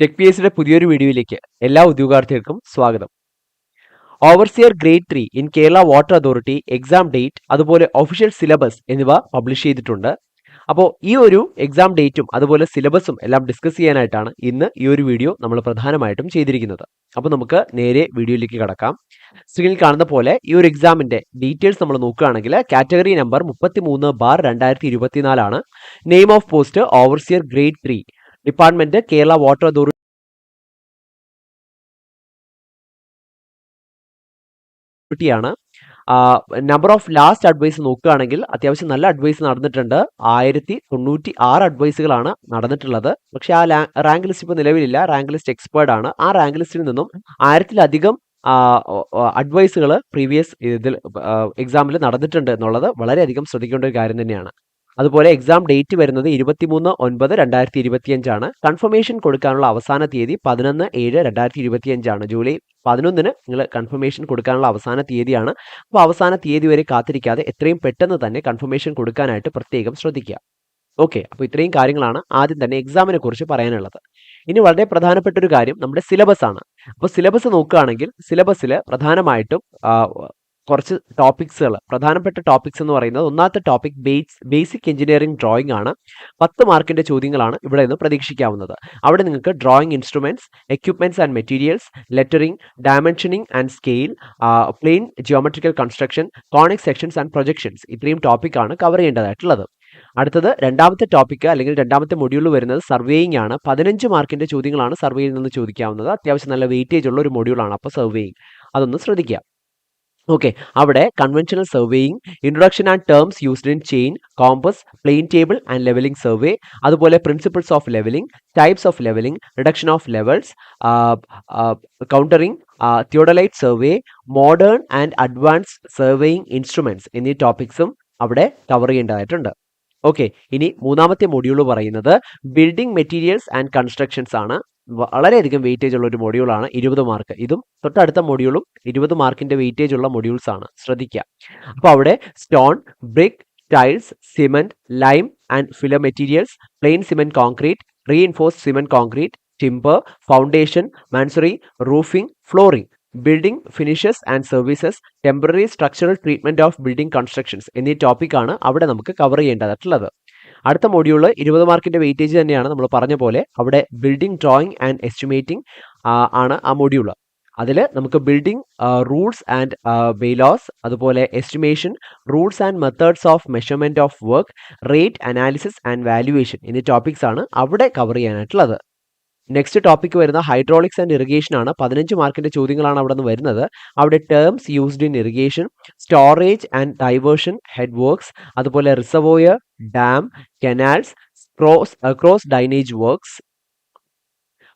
Tech P എസിന്റെ പുതിയൊരു വീഡിയോയിലേക്ക് എല്ലാ ഉദ്യോഗാർത്ഥികൾക്കും സ്വാഗതം. Overseer grade three in Kerala water authority exam date അതുപോലെ ഒഫീഷ്യൽ സിലബസ് എന്നിവ പബ്ലിഷ് ചെയ്തിട്ടുണ്ട്. അപ്പോൾ ഈ ഒരു എക്സാം ഡേറ്റും അതുപോലെ സിലബസും എല്ലാം ഡിസ്കസ് ചെയ്യാനായിട്ടാണ് ഇന്ന് ഈ ഒരു വീഡിയോ നമ്മൾ പ്രധാനമായിട്ടും ചെയ്തിരിക്കുന്നത്. അപ്പോൾ നമുക്ക് നേരെ വീഡിയോയിലേക്ക് കടക്കാം. സ്ക്രീനിൽ കാണുന്ന പോലെ ഈ ഒരു എക്സാമിന്റെ ഡീറ്റെയിൽസ് നമ്മൾ നോക്കുകയാണെങ്കിൽ കാറ്റഗറി നമ്പർ മുപ്പത്തി മൂന്ന് ബാർ രണ്ടായിരത്തി ഇരുപത്തിനാലാണ് name of post overseer grade three department Kerala water അതോറിറ്റിയാണ് number of last advice നോക്കുകയാണെങ്കിൽ അത്യാവശ്യം നല്ല അഡ്വൈസ് നടന്നിട്ടുണ്ട്. ആയിരത്തി തൊണ്ണൂറ്റി ആറ് അഡ്വൈസുകളാണ് നടന്നിട്ടുള്ളത്. പക്ഷെ ആ റാങ്ക് ലിസ്റ്റ് ഇപ്പോൾ നിലവിലില്ല. റാങ്ക് ലിസ്റ്റ് എക്സ്പേർഡ് ആണ്. ആ റാങ്ക് ലിസ്റ്റിൽ നിന്നും ആയിരത്തിലധികം അഡ്വൈസുകൾ പ്രീവിയസ് ഇതിൽ എക്സാമിൽ നടന്നിട്ടുണ്ട് എന്നുള്ളത് വളരെയധികം ശ്രദ്ധിക്കേണ്ട ഒരു കാര്യം തന്നെയാണ്. അതുപോലെ എക്സാം ഡേറ്റ് വരുന്നത് ഇരുപത്തിമൂന്ന് ഒൻപത് രണ്ടായിരത്തി ഇരുപത്തിയഞ്ചാണ് കൺഫർമേഷൻ കൊടുക്കാനുള്ള അവസാന തീയതി പതിനൊന്ന് ഏഴ് രണ്ടായിരത്തി ഇരുപത്തിയഞ്ചാണ് ജൂലൈ പതിനൊന്നിന് നിങ്ങൾ കൺഫർമേഷൻ കൊടുക്കാനുള്ള അവസാന തീയതിയാണ്. അപ്പോൾ അവസാന തീയതി വരെ കാത്തിരിക്കാതെ എത്രയും പെട്ടെന്ന് തന്നെ കൺഫർമേഷൻ കൊടുക്കാനായിട്ട് പ്രത്യേകം ശ്രദ്ധിക്കുക. ഓക്കെ അപ്പോൾ ഇത്രയും കാര്യങ്ങളാണ് ആദ്യം തന്നെ എക്സാമിനെ കുറിച്ച് പറയാനുള്ളത്. ഇനി വളരെ പ്രധാനപ്പെട്ട ഒരു കാര്യം നമ്മുടെ സിലബസ് ആണ്. അപ്പോൾ സിലബസ് നോക്കുകയാണെങ്കിൽ സിലബസിൽ പ്രധാനമായിട്ടും കുറച്ച് ടോപ്പിക്സുകൾ പ്രധാനപ്പെട്ട ടോപ്പിക്സ് എന്ന് പറയുന്നത് ഒന്നാമത്തെ topic base basic engineering drawing ആണ്. പത്ത് മാർക്കിന്റെ ചോദ്യങ്ങളാണ് ഇവിടെ നിന്ന് പ്രതീക്ഷിക്കാവുന്നത്. അവിടെ നിങ്ങൾക്ക് drawing instruments equipments and materials lettering dimensioning and scale plain geometrical construction conic sections and projections ഇത്രയും ടോപ്പിക്കാണ് കവർ ചെയ്യേണ്ടതായിട്ടുള്ളത്. അടുത്തത് രണ്ടാമത്തെ ടോപ്പിക്ക് അല്ലെങ്കിൽ രണ്ടാമത്തെ മൊഡ്യൂൾ വരുന്നത് സർവേയിങ് ആണ്. പതിനഞ്ച് മാർക്കിന്റെ ചോദ്യങ്ങളാണ് സർവേയിൽ നിന്ന് ചോദിക്കാവുന്നത്. അത്യാവശ്യം നല്ല വെയിറ്റേജ് ഉള്ള ഒരു മൊഡ്യൂളാണ് അപ്പോൾ സർവേയിങ് അതൊന്ന് ശ്രദ്ധിക്കുക. ഓക്കെ അവിടെ conventional surveying introduction and terms used in chain compass plane table and levelling survey അതുപോലെ principles of levelling types of levelling reduction of levels contouring theodolite survey modern and advance surveying instruments എന്നീ ടോപ്പിക്സും അവിടെ cover ചെയ്യേണ്ടതായിട്ടുണ്ട്. Okay ഇനി മൂന്നാമത്തെ module പറയുന്നത് building materials and constructions ആണ്. വളരെയധികം വെയിറ്റേജ് ഉള്ള ഒരു മൊഡ്യൂളാണ് ഇരുപത് മാർക്ക് ഇതും തൊട്ടടുത്ത മൊഡ്യൂളും ഇരുപത് മാർക്കിന്റെ വെയിറ്റേജ് ഉള്ള മൊഡ്യൂൾസ് ആണ്. ശ്രദ്ധിക്കുക അപ്പോൾ അവിടെ stone brick tiles cement lime and filler materials plain cement concrete reinforce cement concrete timber foundation masonry roofing flooring building finishes and services temporary structural treatment of building constructions എന്നീ ടോപ്പിക്കാണ് അവിടെ നമുക്ക് cover ചെയ്യേണ്ടതായിട്ടുള്ളത്. അടുത്ത module ഇരുപത് മാർക്കിന്റെ weightage തന്നെയാണ് നമ്മൾ പറഞ്ഞ പോലെ അവിടെ ബിൽഡിംഗ് ഡ്രോയിങ് ആൻഡ് എസ്റ്റിമേറ്റിംഗ് ആണ് ആ മൊഡ്യൂൾ അതിൽ നമുക്ക് ബിൽഡിംഗ് റൂൾസ് ആൻഡ് ബെയ്ലോസ് അതുപോലെ estimation rules and methods of measurement of work rate analysis and valuation എന്നീ ടോപ്പിക്സ് ആണ് അവിടെ കവർ ചെയ്യാനായിട്ടുള്ളത്. നെക്സ്റ്റ് ടോപ്പിക് വരുന്ന ഹൈഡ്രോളിക്സ് ആൻഡ് ഇറിഗേഷൻ ആണ്. പതിനഞ്ച് മാർക്കിന്റെ ചോദ്യങ്ങളാണ് അവിടെ നിന്ന് വരുന്നത്. അവിടെ terms used in irrigation storage and diversion head works അതുപോലെ reservoir dam canals cross cross drainage works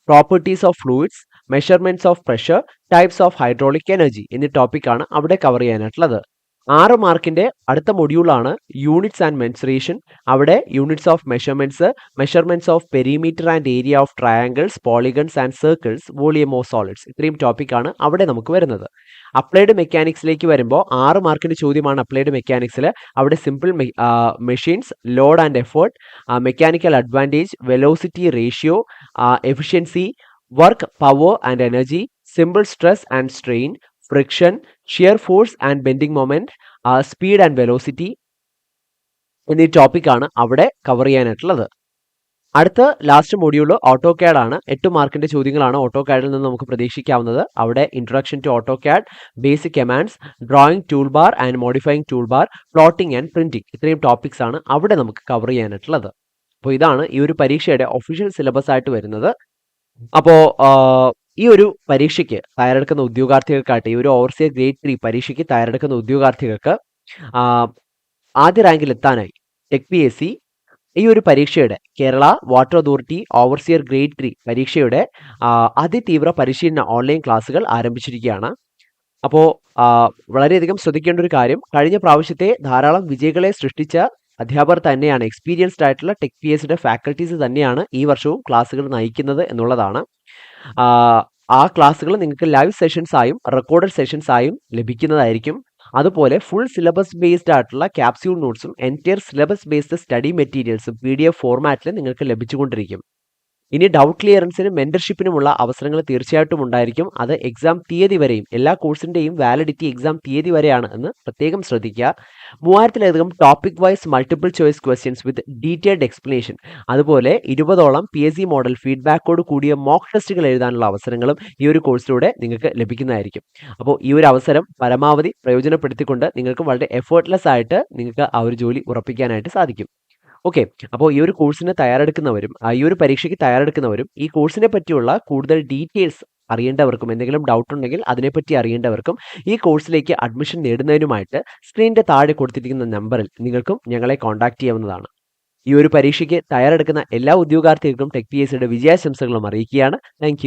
properties of fluids measurements of pressure types of hydraulic energy എന്നീ ടോപ്പിക്കാണ് അവിടെ കവർ ചെയ്യാനായിട്ടുള്ളത്. ആറ് മാർക്കിന്റെ അടുത്ത മൊഡ്യൂളാണ് യൂണിറ്റ്സ് ആൻഡ് മെൻസറേഷൻ. അവിടെ units of measurements measurements of perimeter and area of triangles polygons and circles volume of solids. ഇത്രയും ടോപ്പിക്കാണ് അവിടെ നമുക്ക് വരുന്നത്. അപ്ലൈഡ് മെക്കാനിക്സിലേക്ക് വരുമ്പോൾ ആറ് മാർക്കിന്റെ ചോദ്യമാണ് അപ്ലൈഡ് മെക്കാനിക്സിൽ അവിടെ simple machines load and effort mechanical advantage velocity ratio efficiency work power and energy simple stress and strain friction shear force and bending moment speed and velocity എന്നീ ടോപ്പിക്കാണ് അവിടെ കവർ ചെയ്യാനായിട്ടുള്ളത്. അടുത്ത ലാസ്റ്റ് മൊഡ്യൂൾ ഓട്ടോ ക്യാഡ് ആണ്. എട്ട് മാർക്കിന്റെ ചോദ്യങ്ങളാണ് auto ക്യാഡിൽ നിന്ന് നമുക്ക് പ്രതീക്ഷിക്കാവുന്നത്. അവിടെ introduction to AutoCAD basic commands drawing tool bar and modifying tool bar plotting and printing ഇത്രയും ടോപ്പിക്സ് ആണ് അവിടെ നമുക്ക് കവർ ചെയ്യാനായിട്ടുള്ളത്. അപ്പോൾ ഇതാണ് ഈ ഒരു പരീക്ഷയുടെ ഒഫീഷ്യൽ സിലബസ് ആയിട്ട് വരുന്നത്. അപ്പോൾ ഈ ഒരു പരീക്ഷയ്ക്ക് തയ്യാറെടുക്കുന്ന ഉദ്യോഗാർത്ഥികൾക്കായിട്ട് ഈ ഒരു ഓവർസിയർ ഗ്രേഡ് ത്രീ പരീക്ഷയ്ക്ക് തയ്യാറെടുക്കുന്ന ഉദ്യോഗാർത്ഥികൾക്ക് ആദ്യ റാങ്കിൽ എത്താനായി ടെക് പി എസ് സി ഈ ഒരു പരീക്ഷയുടെ Kerala water authority overseer grade three പരീക്ഷയുടെ അതിതീവ്ര പരിശീലന ഓൺലൈൻ ക്ലാസ്സുകൾ ആരംഭിച്ചിരിക്കുകയാണ്. അപ്പോൾ വളരെയധികം ശ്രദ്ധിക്കേണ്ട ഒരു കാര്യം കഴിഞ്ഞ പ്രാവശ്യത്തെ ധാരാളം വിജയികളെ സൃഷ്ടിച്ച അധ്യാപകർ തന്നെയാണ് എക്സ്പീരിയൻസ്ഡ് ആയിട്ടുള്ള ടെക് പി എസിയുടെ ഫാക്കൽറ്റീസ് തന്നെയാണ് ഈ വർഷവും ക്ലാസ്സുകൾ നയിക്കുന്നത് എന്നുള്ളതാണ്. ആ ക്ലാസ്സുകൾ നിങ്ങൾക്ക് ലൈവ് സെഷൻസ് ആയും റെക്കോർഡഡ് സെഷൻസ് ആയും ലഭിക്കുന്നതായിരിക്കും. അതുപോലെ ഫുൾ സിലബസ് ബേസ്ഡ് ആയിട്ടുള്ള ക്യാപ്സ്യൂൾ നോട്ട്സും എന്റയർ സിലബസ് ബേസ്ഡ് സ്റ്റഡി മെറ്റീരിയൽസും പി ഡി എഫ് ഫോർമാറ്റിൽ നിങ്ങൾക്ക് ലഭിച്ചുകൊണ്ടിരിക്കും. ഇനി ഡൗട്ട് ക്ലിയറൻസിനും മെന്റർഷിപ്പിനുമുള്ള അവസരങ്ങൾ തീർച്ചയായിട്ടും ഉണ്ടായിരിക്കും. അത് എക്സാം തീയതി വരെയും എല്ലാ കോഴ്സിന്റെയും വാലിഡിറ്റി എക്സാം തീയതി വരെയാണ് എന്ന് പ്രത്യേകം ശ്രദ്ധിക്കുക. മൂവായിരത്തിലധികം topic wise multiple choice questions with detailed explanation അതുപോലെ ഇരുപതോളം പി എസ് സി മോഡൽ ഫീഡ്ബാക്കോട് കൂടിയ മോക്ക് ടെസ്റ്റുകൾ എഴുതാനുള്ള അവസരങ്ങളും ഈ ഒരു കോഴ്സിലൂടെ നിങ്ങൾക്ക് ലഭിക്കുന്നതായിരിക്കും. അപ്പോൾ ഈ ഒരു അവസരം പരമാവധി പ്രയോജനപ്പെടുത്തിക്കൊണ്ട് നിങ്ങൾക്ക് വളരെ എഫേർട്ട്ലെസ് ആയിട്ട് നിങ്ങൾക്ക് ആ ഒരു ജോലി ഉറപ്പിക്കാനായിട്ട് സാധിക്കും. ഓക്കെ അപ്പോൾ ഈ ഒരു കോഴ്സിന് തയ്യാറെടുക്കുന്നവരും ഈ ഒരു പരീക്ഷയ്ക്ക് തയ്യാറെടുക്കുന്നവരും ഈ കോഴ്സിനെ പറ്റിയുള്ള കൂടുതൽ ഡീറ്റെയിൽസ് അറിയേണ്ടവർക്കും എന്തെങ്കിലും ഡൗട്ട് ഉണ്ടെങ്കിൽ അതിനെപ്പറ്റി അറിയേണ്ടവർക്കും ഈ കോഴ്സിലേക്ക് അഡ്മിഷൻ നേടുന്നതിനുമായിട്ട് സ്ക്രീനിന്റെ താഴെ കൊടുത്തിരിക്കുന്ന നമ്പറിൽ നിങ്ങൾക്കും ഞങ്ങളെ കോൺടാക്ട് ചെയ്യാവുന്നതാണ്. ഈ ഒരു പരീക്ഷയ്ക്ക് തയ്യാറെടുക്കുന്ന എല്ലാ ഉദ്യോഗാർത്ഥികൾക്കും ടെക് പി എസ് സിയുടെ വിജയാശംസകളും അറിയിക്കുകയാണ്. താങ്ക്